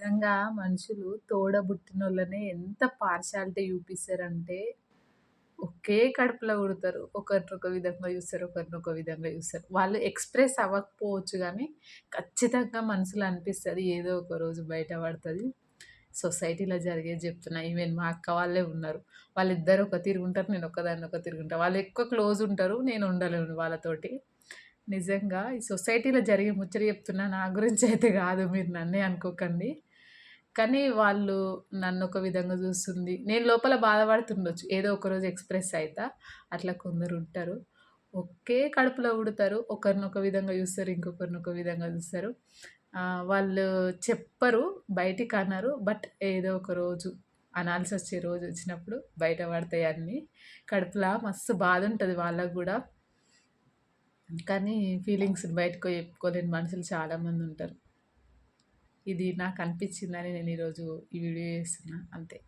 నిజంగా మనుషులు తోడబుట్టినోళ్ళనే ఎంత పార్షాలిటీ చూపిస్తారంటే ఒకే కడుపులో పుడతారు. ఒకరినొక విధంగా చూస్తారు ఒకరినొక విధంగా చూస్తారు. వాళ్ళు ఎక్స్ప్రెస్ అవ్వకపోవచ్చు కానీ ఖచ్చితంగా మనసులో అనిపిస్తుంది ఏదో ఒక రోజు బయట పడుతుంది. సొసైటీలో జరిగేది చెప్తున్నా ఈవెన్ మా అక్క వాళ్ళే ఉన్నారు. వాళ్ళిద్దరు ఒక తిరుగుంటారు నేను ఒకదాన్ని ఒక తిరుగుంటాను వాళ్ళు ఎక్కువ క్లోజ్ ఉంటారు నేను ఉండలేను వాళ్ళతోటి. నిజంగా ఈ సొసైటీలో జరిగే ముచ్చట చెప్తున్నా నా గురించి అయితే కాదు మీరు నన్నే అనుకోకండి. కానీ వాళ్ళు నన్ను ఒక విధంగా చూస్తుంది. నేను లోపల బాధపడుతుండొచ్చు. ఏదో ఒకరోజు ఎక్స్ప్రెస్ అవుతా అట్లా కొందరు ఉంటారు. ఒకే కడుపులో ఉడతారు ఒకరిని ఒక విధంగా చూస్తారు ఇంకొకరిని ఒక విధంగా చూస్తారు. వాళ్ళు చెప్పరు బయటికి అన్నారు. బట్ ఏదో ఒక రోజు అనాల్సి వచ్చే రోజు వచ్చినప్పుడు బయట పడతాయి అన్నీ. కడుపులో మస్తు బాధ ఉంటుంది వాళ్ళకు కూడా. కానీ ఫీలింగ్స్ బయటకు చెప్పుకోలేని మనుషులు చాలామంది ఉంటారు. ఇది నాకు అనిపించిందని నేను ఈరోజు ఈ వీడియో చేస్తున్నా. అంతే.